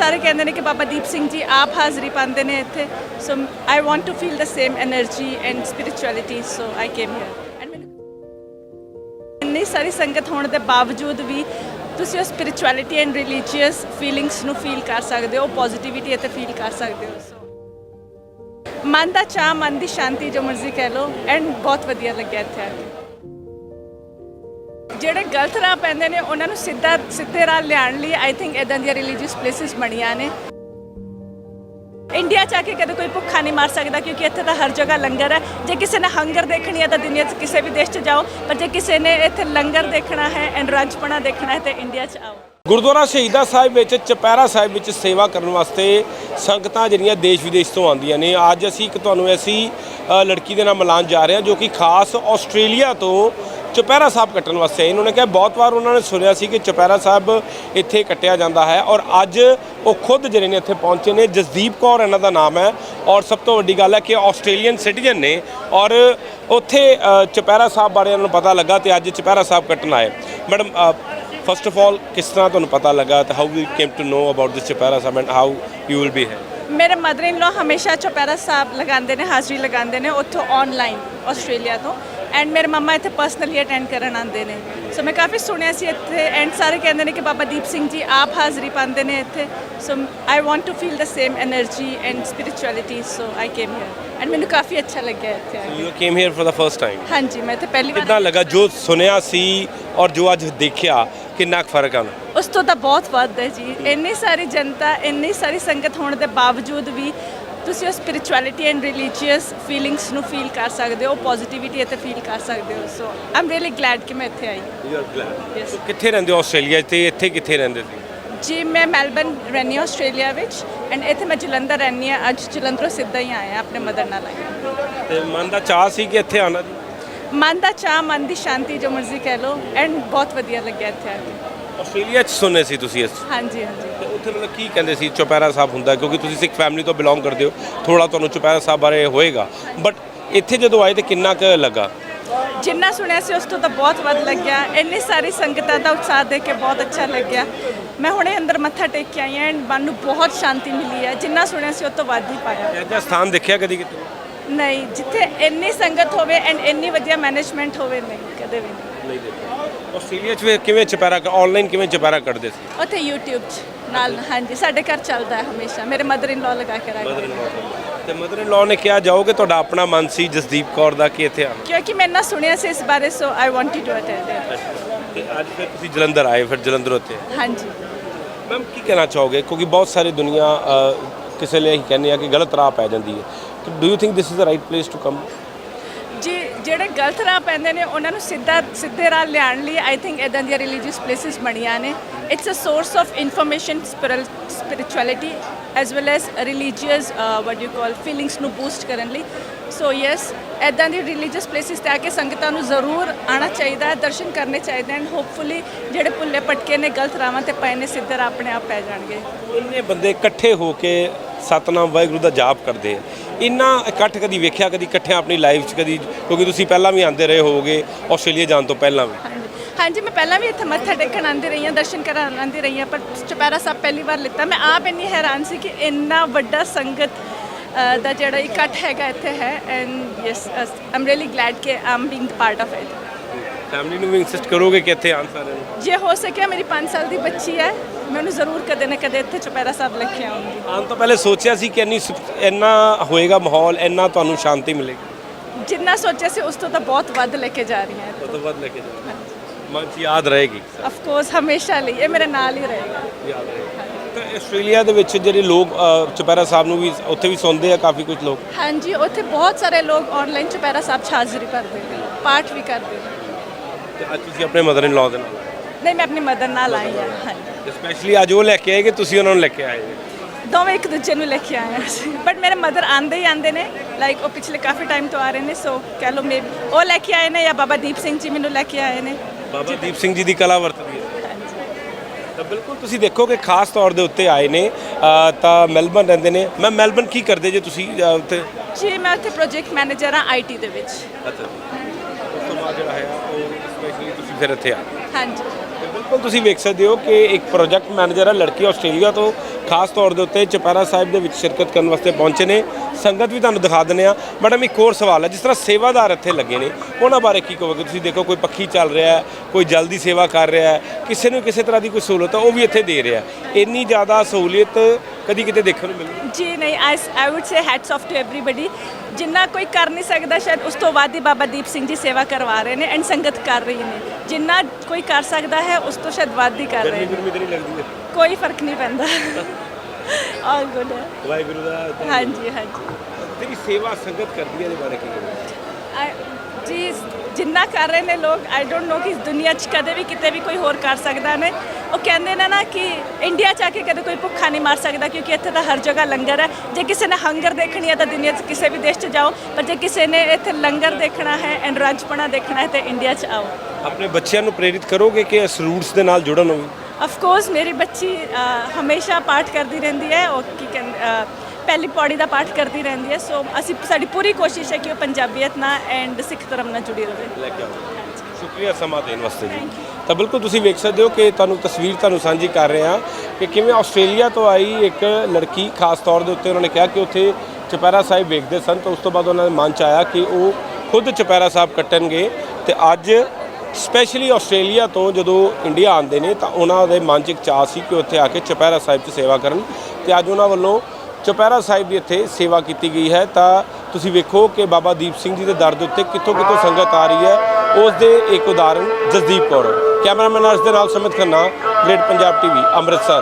ਸਾਰੇ ਕਹਿੰਦੇ ਨੇ ਕਿ ਬਾਬਾ ਦੀਪ ਸਿੰਘ ਜੀ ਆਪ ਹਾਜ਼ਰੀ ਪਾਉਂਦੇ ਨੇ ਇੱਥੇ। So I want to feel the same energy and spirituality so I came here and ਇੰਨੀ ਸਾਰੀ ਸੰਗਤ ਹੋਣ ਦੇ ਬਾਵਜੂਦ ਵੀ ਤੁਸੀਂ ਉਹ ਸਪਿਰਚੁਅਲਿਟੀ ਐਂਡ ਰਿਲੀਜੀਅਸ ਫੀਲਿੰਗਸ ਨੂੰ ਫੀਲ ਕਰ ਸਕਦੇ ਹੋ ਪੋਜ਼ਿਟਿਵਿਟੀ ਇੱਥੇ ਫੀਲ ਕਰ ਸਕਦੇ ਹੋ ਸੋ ਮਨ ਦਾ ਚਾਹ ਮਨ ਦੀ ਸ਼ਾਂਤੀ ਜੋ ਮਰਜ਼ੀ ਕਹਿ ਲਓ ਐਂਡ ਬਹੁਤ ਵਧੀਆ ਲੱਗਿਆ ਇੱਥੇ ਆ ਕੇ। ਜਿਹੜੇ ਗਲਤ ਰਾਹ ਪੈਂਦੇ ਨੇ, ਉਹਨਾਂ ਨੂੰ ਸਿੱਧਾ ਸਿੱਧੇ ਰਾਹ ਲਿਆਉਣ ਲਈ ਆਈ ਥਿੰਕ ਇਦਾਂ ਦੀਆਂ ਰਿਲੀਜੀਅਸ ਪਲੇਸਿਸ ਬਣੀਆਂ ਨੇ। ਇੰਡੀਆ ਚ ਆ ਕੇ ਕਦੇ ਕੋਈ ਭੁੱਖਾ ਨਹੀਂ ਮਾਰ ਸਕਦਾ, ਕਿਉਂਕਿ ਇੱਥੇ ਤਾਂ ਹਰ ਜਗ੍ਹਾ ਲੰਗਰ ਹੈ। ਜੇ ਕਿਸੇ ਨੇ ਹੰਗਰ ਦੇਖਣੀ ਹੈ ਤਾਂ ਦੁਨੀਆ 'ਚ ਕਿਸੇ ਵੀ ਦੇਸ਼ 'ਚ ਜਾਓ, ਪਰ ਜੇ ਕਿਸੇ ਨੇ ਇੱਥੇ ਲੰਗਰ ਦੇਖਣਾ ਹੈ ਐਂਡ ਰੰਜਪਣਾ ਦੇਖਣਾ ਹੈ, ਤੇ ਇੰਡੀਆ 'ਚ ਆਓ। ਗੁਰਦੁਆਰਾ ਸ਼ਹੀਦਾਂ ਸਾਹਿਬ ਵਿੱਚ ਚਪੈਰਾ ਸਾਹਿਬ ਵਿੱਚ ਸੇਵਾ ਕਰਨ ਵਾਸਤੇ ਸੰਗਤਾਂ ਜਿਹੜੀਆਂ ਦੇਸ਼ ਵਿਦੇਸ਼ ਤੋਂ ਆਉਂਦੀਆਂ ਨੇ। ਅੱਜ ਅਸੀਂ ਇੱਕ ਤੁਹਾਨੂੰ ਐਸੀ ਲੜਕੀ ਦੇ ਨਾਲ ਮਿਲਾਨ ਜਾ ਰਹੇ ਹਾਂ, ਜੋ ਕਿ ਖਾਸ ਆਸਟ੍ਰੇਲੀਆ ਤੋਂ ਚੁਪਹਿਰਾ ਸਾਹਿਬ ਕੱਟਣ ਵਾਸਤੇ ਆਈ। ਇਹਨਾਂ ਨੇ ਕਿਹਾ, ਬਹੁਤ ਵਾਰ ਉਹਨਾਂ ਨੇ ਸੁਣਿਆ ਸੀ ਕਿ ਚਪੈਰਾ ਸਾਹਿਬ ਇੱਥੇ ਕੱਟਿਆ ਜਾਂਦਾ ਹੈ ਔਰ ਅੱਜ ਉਹ ਖੁਦ ਜਿਹੜੇ ਨੇ ਇੱਥੇ ਪਹੁੰਚੇ ਨੇ। ਜਸਦੀਪ ਕੌਰ ਇਹਨਾਂ ਦਾ ਨਾਮ ਹੈ ਔਰ ਸਭ ਤੋਂ ਵੱਡੀ ਗੱਲ ਹੈ ਕਿ ਆਸਟ੍ਰੇਲੀਅਨ ਸਿਟੀਜ਼ਨ ਨੇ ਔਰ ਉੱਥੇ ਚੁਪਹਿਰਾ ਸਾਹਿਬ ਬਾਰੇ ਇਹਨਾਂ ਨੂੰ ਪਤਾ ਲੱਗਾ ਤੇ ਅੱਜ ਚੁਪਹਿਰਾ ਸਾਹਿਬ ਕੱਟਣ ਆਏ। ਮੈਡਮ ਫਸਟ ਆਫ ਆਲ ਕਿਸ ਤਰ੍ਹਾਂ ਤੁਹਾਨੂੰ ਪਤਾ ਲੱਗਾ ਤੇ how you came to know about this Chupehra Sahib and how you will be ਹੈ ਮੇਰੇ ਮਦਰ ਇਨ ਲਾ ਹਮੇਸ਼ਾ ਚੁਪਹਿਰਾ ਸਾਹਿਬ ਲਗਾਉਂਦੇ ਨੇ, ਹਾਜ਼ਰੀ ਲਗਾਉਂਦੇ ਨੇ ਉੱਥੋਂ ਆਨਲਾਈਨ ਆਸਟ੍ਰੇਲੀਆ ਤੋਂ। ਐਂਡ ਮੇਰੇ ਮਮਾ ਇੱਥੇ ਪਰਸਨਲੀ ਅਟੈਂਡ ਕਰਨ ਆਉਂਦੇ ਨੇ ਸੋ ਮੈਂ ਕਾਫੀ ਸੁਣਿਆ ਸੀ ਇੱਥੇ ਐਂਡ ਸਾਰੇ ਕਹਿੰਦੇ ਨੇ ਕਿ ਬਾਬਾ ਦੀਪ ਸਿੰਘ ਜੀ ਆਪ ਹਾਜ਼ਰੀ ਪਾਉਂਦੇ ਨੇ ਇੱਥੇ so I want to feel the same energy and spirituality so I came here and ਮੈਨੂੰ ਕਾਫੀ ਅੱਛਾ ਲੱਗਿਆ ਇੱਥੇ ਆ you came here for the first time ਹਾਂਜੀ ਮੈਂ ਇੱਥੇ ਪਹਿਲੀ ਵਾਰ ਕਿੱਦਾਂ ਲੱਗਾ ਜੋ ਸੁਣਿਆ ਸੀ ਔਰ ਜੋ ਅੱਜ ਦੇਖਿਆ ਕਿੰਨਾ ਫ਼ਰਕ ਆ ਉਸ ਤੋਂ ਤਾਂ ਬਹੁਤ ਵੱਧ ਹੈ ਜੀ ਇੰਨੀ ਸਾਰੀ ਜਨਤਾ ਇੰਨੀ ਸਾਰੀ ਸੰਗਤ ਹੋਣ ਦੇ ਬਾਵਜੂਦ ਵੀ ਤੁਸੀਂ ਉਹ ਸਪਿਰਚੁਅਲਿਟੀ ਐਂਡ ਰਿਲੀਜੀਅਸ ਫੀਲਿੰਗਸ ਨੂੰ ਫੀਲ ਕਰ ਸਕਦੇ ਹੋ ਪੋਜ਼ਿਟਿਵਿਟੀ ਇੱਥੇ ਫੀਲ ਕਰ ਸਕਦੇ ਹੋ ਸੋ ਆਮ ਰੀਅਲੀ ਗਲੈਡ ਕਿ ਮੈਂ ਇੱਥੇ I you are glad Yes. ਕਿੱਥੇ ਰਹਿੰਦੇ ਹੋ? ਆਸਟ੍ਰੇਲੀਆ 'ਚ ਤੇ ਇੱਥੇ ਕਿੱਥੇ ਰਹਿੰਦੇ ਸੀ? ਜੀ ਮੈਂ ਮੈਲਬਨ ਰਹਿੰਦੀ ਹਾਂ ਆਸਟ੍ਰੇਲੀਆ ਵਿੱਚ ਐਂਡ ਇੱਥੇ ਮੈਂ ਜਲੰਧਰ ਰਹਿੰਦੀ ਹਾਂ। ਅੱਜ ਜਲੰਧਰੋਂ ਸਿੱਧਾ ਹੀ ਆਇਆ ਆਪਣੇ ਮਦਰ ਨਾਲ ਆਇਆ ਤੇ ਮਨ ਦਾ ਚਾਹ ਸੀ ਕਿ ਇੱਥੇ ਆਣਾ ਜੀ? ਮਨ ਦਾ ਚਾਹ ਮਨ ਦੀ ਸ਼ਾਂਤੀ ਜੋ ਮਰਜ਼ੀ ਕਹਿ ਲਓ ਐਂਡ ਬਹੁਤ ਵਧੀਆ ਲੱਗਿਆ ਇੱਥੇ ਆ ਕੇ। ਆਸਟ੍ਰੇਲੀਆ 'ਚ ਸੁਣੇ ਸੀ ਤੁਸੀਂ ਇਸ? ਹਾਂਜੀ ਹਾਂਜੀ। ਉੱਥੇ ਮਤਲਬ ਕੀ ਕਹਿੰਦੇ ਸੀ ਚੁਪਹਿਰਾ ਸਾਹਿਬ ਹੁੰਦਾ ਕਿਉਂਕਿ ਤੁਸੀਂ ਸਿੱਖ ਫੈਮਿਲੀ ਤੋਂ ਬਿਲੋਂਗ ਕਰਦੇ ਹੋ ਥੋੜਾ ਤੁਹਾਨੂੰ ਚੁਪਹਿਰਾ ਸਾਹਿਬ ਬਾਰੇ ਹੋਏਗਾ। ਬਟ ਇੱਥੇ ਜਦੋਂ ਆਏ ਤੇ ਕਿੰਨਾ ਕੁ ਲੱਗਾ? ਜਿੰਨਾ ਸੁਣਿਆ ਸੀ ਉਸ ਤੋਂ ਤਾਂ ਬਹੁਤ ਵੱਧ ਲੱਗਿਆ। ਇੰਨੀ ਸਾਰੀ ਸੰਗਤਾਂ ਦਾ ਉਤਸ਼ਾਹ ਦੇਖ ਕੇ ਬਹੁਤ ਅੱਛਾ ਲੱਗਿਆ। ਮੈਂ ਹੁਣੇ ਅੰਦਰ ਮੱਥਾ ਟੇਕ ਕੇ ਆਈ ਹਾਂ ਐਂਡ ਮਨ ਨੂੰ ਬਹੁਤ ਸ਼ਾਂਤੀ ਮਿਲੀ ਹੈ। ਜਿੰਨਾ ਸੁਣਿਆ ਸੀ ਉਸ ਤੋਂ ਵੱਧ ਹੀ ਪਾਇਆ। ਇਹ ਜਿਹਾ ਸਥਾਨ ਦੇਖਿਆ ਕਦੀ ਕਿਤੇ? ਨਹੀਂ ਜਿੱਥੇ ਇੰਨੀ ਸੰਗਤ ਹੋਵੇ ਐਂਡ ਇੰਨੀ ਵਧੀਆ ਮੈਨੇਜਮੈਂਟ ਹੋਵੇ ਨਹੀਂ ਕਦੇ ਵੀ ਨਹੀਂ। ਨਹੀਂ ਦੇਖਿਆ। ਆਸਟ੍ਰੇਲੀਆ 'ਚ ਕਿਵੇਂ ਚੁਪਹਿਰਾ ਆਨਲਾਈਨ ਕਿਵੇਂ ਚੁਪਹਿਰਾ ਕੱਢਦੇ ਸੀ? ਉੱਥੇ YouTube 'ਚ ਨਾਲ ਹਾਂਜੀ ਸਾਡੇ ਘਰ ਚੱਲਦਾ ਹੈ ਹਮੇਸ਼ਾ। ਮੇਰੇ ਮਦਰ ਇਨ ਲਾ ਲਗਾ ਕੇ ਰੱਖਦੇ। ਤੇ। ਮਦਰ ਇਨ ਲਾਅ ਨੇ ਕਿਹਾ ਜਾਓਗੇ ਤੁਹਾਡਾ ਆਪਣਾ ਮਨ ਸੀ ਜਸਦੀਪ ਕੌਰ ਦਾ ਕਿ ਇੱਥੇ ਆਣਾ ਕਿਉਂਕਿ ਮੈਂ ਨਾ ਸੁਣਿਆ ਸੀ ਇਸ ਬਾਰੇ so I wanted to attend ਤੇ ਅੱਜ ਫਿਰ ਤੁਸੀਂ ਜਲੰਧਰ ਆਏ ਫਿਰ ਜਲੰਧਰ ਉੱਤੇ ਹਾਂਜੀ। ਮੈਮ ਕੀ ਕਹਿਣਾ ਚਾਹੋਗੇ? ਕਿਉਂਕਿ ਬਹੁਤ ਸਾਰੀ ਦੁਨੀਆ ਕਿਸੇ ਲਈ ਅਸੀਂ ਕਹਿੰਦੇ ਆ ਕਿ ਗਲਤ ਰਾਹ ਪੈ ਜਾਂਦੀ ਹੈ। Do you think this is the right place to come ਜਿਹੜੇ ਗਲਤ ਰਾਹ ਪੈਂਦੇ ਨੇ, ਉਹਨਾਂ ਨੂੰ ਸਿੱਧਾ, ਸਿੱਧੇ ਰਾਹ ਲਿਆਉਣ ਲਈ ਆਈ ਥਿੰਕ ਇਦਾਂ ਦੀਆਂ ਰਿਲੀਜੀਅਸ ਪਲੇਸਿਸ ਬਣੀਆਂ ਨੇ। It's a source of information spirituality as well as religious what you call feelings ਨੂੰ ਬੂਸਟ ਕਰਨ ਲਈ। ਸੋ ਯੈਸ ਇਦਾਂ ਦੀ ਰਿਲੀਜੀਅਸ ਪਲੇਸਿਸ ਤੇ ਆ ਕੇ ਸੰਗਤਾਂ ਨੂੰ ਜ਼ਰੂਰ ਆਉਣਾ ਚਾਹੀਦਾ ਹੈ ਦਰਸ਼ਨ ਕਰਨੇ ਚਾਹੀਦੇ ਹਨ। ਹੋਪਫੁਲੀ ਜਿਹੜੇ ਭੁੱਲੇ ਭਟਕੇ ਨੇ ਗਲਤ ਰਾਹਾਂ ਤੇ ਪਏ ਨੇ ਸਿੱਧੇ ਰਾਹ ਆਪਣੇ ਆਪ ਪੈ ਜਾਣਗੇ। ਇੰਨੇ ਬੰਦੇ ਇਕੱਠੇ ਹੋ ਕੇ ਸਤਨਾਮ ਵਾਹਿਗੁਰੂ ਦਾ ਜਾਪ ਕਰਦੇ ਆ। ਇੰਨਾ ਇਕੱਠ ਕਦੀ ਵੇਖਿਆ ਕਦੀ ਇਕੱਠਿਆਂ ਆਪਣੀ ਲਾਈਫ 'ਚ ਕਦੀ ਕਿਉਂਕਿ ਤੁਸੀਂ ਪਹਿਲਾਂ ਵੀ ਆਉਂਦੇ ਰਹੇ ਹੋਵੋਗੇ ਆਸਟ੍ਰੇਲੀਆ ਜਾਣ ਤੋਂ ਪਹਿਲਾਂ ਵੀ। ਹਾਂਜੀ। ਮੈਂ ਪਹਿਲਾਂ ਵੀ ਇੱਥੇ ਮੱਥਾ ਟੇਕਣ ਆਉਂਦੀ ਰਹੀ ਹਾਂ ਦਰਸ਼ਨ ਕਰਨ ਆਉਂਦੀ ਰਹੀ ਹਾਂ ਪਰ ਚੁਪਹਿਰਾ ਸਾਹਿਬ ਪਹਿਲੀ ਵਾਰ ਲਿੱਤਾ। ਮੈਂ ਆਪ ਇੰਨੀ ਹੈਰਾਨ ਸੀ ਕਿ ਇੰਨਾ ਵੱਡਾ ਸੰਗਤ ਦਾ ਜਿਹੜਾ ਇਕੱਠ ਹੈਗਾ ਇੱਥੇ ਹੈ and yes I'm really glad ਕਿ I'm being part of it family ਨੂੰ ਵੀ ਇਨਸਿਸਟ ਕਰੋਗੇ ਕਿ ਇੱਥੇ ਆਉਣ ਸਾਰਿਆਂ ਨੂੰ? ਜੇ ਹੋ ਸਕਿਆ ਮੇਰੀ 5 ਸਾਲ ਦੀ ਬੱਚੀ ਹੈ ਮੈਂ ਉਹਨੂੰ ਜ਼ਰੂਰ ਕਦੇ ਨਾ ਕਦੇ ਇੱਥੇ ਚੁਪਹਿਰਾ ਸਾਹਿਬ ਲੈ ਕੇ ਆਉਂਗੀ। ਆਉਣ ਤੋਂ ਪਹਿਲੇ ਸੋਚਿਆ ਸੀ ਕਿ ਇੰਨੀ ਸੁਖ- ਇੰਨਾ ਹੋਏਗਾ ਮਾਹੌਲ ਇੰਨਾ ਤੁਹਾਨੂੰ ਸ਼ਾਂਤੀ ਮਿਲੇਗੀ? ਜਿੰਨਾ ਸੋਚਿਆ ਸੀ ਉਸ ਤੋਂ ਤਾਂ ਬਹੁਤ ਵੱਧ ਲੈ ਕੇ ਜਾ ਰਹੀ ਹਾਂ। ਉਹ ਤੋਂ ਬਾਅਦ ਲੈ ਕੇ ਜਾਣਾ ਮਨ 'ਚ ਯਾਦ ਰਹੇਗੀ? ਆਫ ਕੋਰਸ ਹਮੇਸ਼ਾ ਲਈ ਇਹ ਮੇਰੇ ਨਾਲ ਹੀ ਰਹੇਗਾ। ਯਾਦ ਰਹੇਗੀ। ਆਸਟ੍ਰੇਲੀਆ ਦੇ ਵਿੱਚ ਜਿਹੜੇ ਲੋਕ ਅ, ਚੁਪਹਿਰਾ ਸਾਹਿਬ ਨੂੰ ਵੀ ਉੱਥੇ ਵੀ ਸੁਣਦੇ ਆ ਕਾਫੀ ਕੁਝ ਲੋਕ? ਹਾਂਜੀ ਉੱਥੇ ਬਹੁਤ ਸਾਰੇ ਲੋਕ ਆਨਲਾਈਨ ਚੁਪਹਿਰਾ ਸਾਹਿਬ 'ਚ ਹਾਜ਼ਰੀ ਭਰਦੇ ਨੇ ਪਾਠ ਵੀ ਕਰਦੇ ਨੇ। ਤੇ ਅੱਜ ਤੁਸੀਂ ਆਪਣੇ ਮਦਰ ਇਨ ਲਾਅ ਦੇ ਨਾਲ ਨਹੀਂ ਮੈਂ ਆਪਣੀ ਮਦਰ ਨਾਲ ਆਈ ਹਾਂ ਹਾਂਜੀ। ਸਪੈਸ਼ਲੀ ਅੱਜ ਉਹ ਲੈ ਕੇ ਆਏ ਕਿ ਤੁਸੀਂ ਉਹਨਾਂ ਨੂੰ ਲੈ ਕੇ ਆਏ? ਦੋਵੇਂ ਇੱਕ ਦੂਜੇ ਨੂੰ ਲੈ ਕੇ ਆਏ ਹਾਂ ਬਟ ਮੇਰੇ ਮਦਰ ਆਂਦੇ ਹੀ ਆਂਦੇ ਨੇ ਲਾਈਕ ਉਹ ਪਿਛਲੇ ਕਾਫੀ ਟਾਈਮ ਤੋਂ ਆ ਰਹੇ ਨੇ ਸੋ ਕਹਿ ਲਓ ਮੇ ਉਹ ਲੈ ਕੇ ਆਏ ਨੇ ਜਾਂ ਬਾਬਾ ਦੀਪ ਸਿੰਘ ਜੀ ਮੈਨੂੰ ਲੈ ਕੇ ਆਏ ਨੇ। ਬਾਬਾ ਦੀਪ ਸਿੰਘ ਜੀ ਦੀ ਕਲਾ ਵਰਤਦੀ ਤਾਂ ਬਿਲਕੁਲ ਤੁਸੀਂ ਦੇਖੋ ਕਿ ਖਾਸ ਤੌਰ ਦੇ ਉੱਤੇ ਆਏ ਨੇ ਅ, ਤਾਂ ਮੈਲਬਨ ਰਹਿੰਦੇ ਨੇ। ਮੈਂ ਮੈਲਬਨ ਕੀ ਕਰਦੇ ਜੇ ਤੁਸੀਂ ਅ, ਉੱਥੇ? ਜੀ ਮੈਂ ਉੱਥੇ ਪ੍ਰੋਜੈਕਟ ਮੈਨੇਜਰ ਹਾਂ ਆਈਟੀ ਦੇ ਵਿੱਚ। ਅੱਛਾ। ਬਾਅਦ ਜਿਹੜਾ ਹੈ ਉਹ ਸਪੈਸ਼ਲੀ ਤੁਸੀਂ ਫਿਰ ਇੱਥੇ ਆ ਹਾਂਜੀ। ਤੇ ਬਿਲਕੁਲ ਬਿਲਕੁਲ ਤੁਸੀਂ ਵੇਖ ਸਕਦੇ ਹੋ ਕਿ ਇੱਕ ਪ੍ਰੋਜੈਕਟ ਮੈਨੇਜਰ ਹੈ ਲੜਕੀ ਆਸਟ੍ਰੇਲੀਆ ਤੋਂ ਖਾਸ ਤੌਰ ਦੇ ਉੱਤੇ ਚਪੈਰਾ ਸਾਹਿਬ ਦੇ ਵਿੱਚ ਸ਼ਿਰਕਤ ਕਰਨ ਵਾਸਤੇ ਪਹੁੰਚੇ ਨੇ। ਸੰਗਤ ਵੀ ਤੁਹਾਨੂੰ ਦਿਖਾ ਦਿੰਦੇ ਆ ਮੈਡਮ ਇੱਕ ਹੋਰ ਸਵਾਲ ਹੈ ਜਿਸ ਤਰ੍ਹਾਂ ਸੇਵਾਦਾਰ ਇੱਥੇ ਲੱਗੇ ਨੇ ਉਹਨਾਂ ਬਾਰੇ ਕੀ ਕਹੋਗੇ? ਤੁਸੀਂ ਦੇਖੋ ਕੋਈ ਪੱਖੀ ਚੱਲ ਰਿਹਾ ਹੈ ਕੋਈ ਜਲਦੀ ਸੇਵਾ ਕਰ ਰਿਹਾ ਹੈ ਕਿਸੇ ਨੂੰ ਕਿਸੇ ਤਰ੍ਹਾਂ ਦੀ ਕੋਈ ਸਹੂਲਤ ਹੈ ਉਹ ਵੀ ਇੱਥੇ ਦੇ ਰਿਹਾ ਹੈ। ਇੰਨੀ ਜ਼ਿਆਦਾ ਸਹੂਲੀਅਤ ਕਦੀ ਕਿਤੇ ਦੇਖਣ ਨੂੰ ਮਿਲਦੀ ਜੀ ਨਹੀਂ I would say hats off to everybody ਜਿੰਨਾ ਕੋਈ ਕਰ ਨਹੀਂ ਸਕਦਾ ਸ਼ਾਇਦ ਉਸ ਤੋਂ ਵੱਧ ਹੀ ਬਾਬਾ ਦੀਪ ਸਿੰਘ ਜੀ ਸੇਵਾ ਕਰਵਾ ਰਹੇ ਨੇ ਐਂਡ ਸੰਗਤ ਕਰ ਰਹੀ ਨੇ। ਜਿੰਨਾ ਕੋਈ ਕਰ ਸਕਦਾ ਹੈ ਉਸ ਤੋਂ ਸ਼ਾਇਦ ਵੱਧ ਹੀ ਕਰ ਰਹੇ ਨੇ। ਗਰਮੀ ਤੇ ਨਹੀਂ ਲੱਗਦੀ ਕੋਈ ਫ਼ਰਕ ਨਹੀਂ ਪੈਂਦਾ। ਆਲ ਗੁੱਡ ਹੈ। ਵਾਹਿਗੁਰੂ ਦਾ ਹਾਂਜੀ ਹਾਂਜੀ। ਤੇਰੀ ਸੇਵਾ ਸੰਗਤ ਕਰਦੀ ਹੈ ਇਹਦੇ ਬਾਰੇ ਕੀ ਜੀ ਜਿੰਨਾ ਕਰ ਰਹੇ ਨੇ ਲੋਕ ਆਈ ਡੋਨਟ ਨੋ ਕਿ ਇਸ ਦੁਨੀਆ 'ਚ ਕਦੇ ਵੀ ਕਿਤੇ ਵੀ ਕੋਈ ਹੋਰ ਕਰ ਸਕਦਾ ਨੇ। ਉਹ ਕਹਿੰਦੇ ਨੇ ਨਾ ਕਿ ਇੰਡੀਆ 'ਚ ਆ ਕੇ ਕਦੇ ਕੋਈ ਭੁੱਖਾ ਨਹੀਂ ਮਾਰ ਸਕਦਾ ਕਿਉਂਕਿ ਇੱਥੇ ਤਾਂ ਹਰ ਜਗ੍ਹਾ ਲੰਗਰ ਹੈ। ਜੇ ਕਿਸੇ ਨੇ ਹੰਗਰ ਦੇਖਣੀ ਹੈ ਤਾਂ ਦੁਨੀਆ 'ਚ ਕਿਸੇ ਵੀ ਦੇਸ਼ 'ਚ ਜਾਓ ਪਰ ਜੇ ਕਿਸੇ ਨੇ ਇੱਥੇ ਲੰਗਰ ਦੇਖਣਾ ਹੈ ਐਂਡ ਰਾਜਪਣਾ ਦੇਖਣਾ ਹੈ ਤਾਂ ਇੰਡੀਆ 'ਚ ਆਓ। ਆਪਣੇ ਬੱਚਿਆਂ ਨੂੰ ਪ੍ਰੇਰਿਤ ਕਰੋਗੇ ਕਿ ਇਸ ਰੂਟਸ ਦੇ ਨਾਲ ਜੁੜਨ ਉਹ ਆਫ ਕੋਰਸ ਮੇਰੀ ਬੱਚੀ ਅ, ਹਮੇਸ਼ਾ ਪਾਠ ਕਰਦੀ ਰਹਿੰਦੀ ਹੈ ਉਹ ਕੀ ਕਹਿੰਦੇ ਅ, ਪਹਿਲੀ ਪੌੜੀ ਦਾ ਪਾਠ ਕਰਦੀ ਰਹਿੰਦੀ ਹੈ ਸੋ ਅਸੀਂ ਸਾਡੀ ਪੂਰੀ ਕੋਸ਼ਿਸ਼ ਹੈ ਕਿ ਉਹ ਪੰਜਾਬੀਅਤ ਨਾਲ ਐਂਡ ਸਿੱਖ ਧਰਮ ਨਾਲ ਜੁੜੀ ਰਹੇ ਲੈ ਕੇ ਆਓ। ਸ਼ੁਕਰੀਆ ਸਮਾਂ ਦੇਣ ਵਾਸਤੇ ਜੀ। ਤਾਂ ਬਿਲਕੁਲ ਤੁਸੀਂ ਵੇਖ ਸਕਦੇ ਹੋ ਕਿ ਤੁਹਾਨੂੰ ਤਸਵੀਰ ਤੁਹਾਨੂੰ ਸਾਂਝੀ ਕਰ ਰਹੇ ਹਾਂ ਕਿ ਕਿਵੇਂ ਆਸਟ੍ਰੇਲੀਆ ਤੋਂ ਆਈ ਇੱਕ ਲੜਕੀ ਖਾਸ ਤੌਰ ਦੇ ਉੱਤੇ ਉਹਨਾਂ ਨੇ ਕਿਹਾ ਕਿ ਉੱਥੇ ਚਪੈਰਾ ਸਾਹਿਬ ਵੇਖਦੇ ਸਨ ਤਾਂ ਉਸ ਤੋਂ ਬਾਅਦ ਉਹਨਾਂ ਦੇ ਮਨ ਚ ਆਇਆ ਕਿ ਉਹ ਖੁਦ ਚਪੈਰਾ ਸਾਹਿਬ ਕੱਟਣਗੇ। ਤੇ ਅੱਜ ਸਪੈਸ਼ਲੀ ਆਸਟ੍ਰੇਲੀਆ ਤੋਂ ਜਦੋਂ ਇੰਡੀਆ ਆਉਂਦੇ ਨੇ ਤਾਂ ਉਹਨਾਂ ਦੇ ਮਨ 'ਚ ਇੱਕ ਚਾਅ ਸੀ ਕਿ ਉੱਥੇ ਆ ਕੇ ਚਪੈਰਾ ਸਾਹਿਬ 'ਚ ਸੇਵਾ ਕਰਨ। ਤੇ ਅੱਜ ਉਹਨਾਂ ਵੱਲੋਂ ਚੁਪਹਿਰਾ ਸਾਹਿਬ ਦੀ ਇੱਥੇ ਸੇਵਾ ਕੀਤੀ ਗਈ ਹੈ। ਤਾਂ ਤੁਸੀਂ ਵੇਖੋ ਕਿ ਬਾਬਾ ਦੀਪ ਸਿੰਘ ਜੀ ਦੇ ਦਰ ਦੇ ਉੱਤੇ ਕਿੱਥੋਂ ਕਿੱਥੋਂ ਸੰਗਤ ਆ ਰਹੀ ਹੈ। ਉਸ ਦੇ ਇੱਕ ਉਦਾਹਰਣ ਜਸਦੀਪ ਕੌਰ, ਕੈਮਰਾਮੈਨ ਅਰਸ਼ ਦੇ ਨਾਲ ਸਮਿਤ ਖੰਨਾ, ਗ੍ਰੇਟ ਪੰਜਾਬ ਟੀਵੀ, ਅੰਮ੍ਰਿਤਸਰ।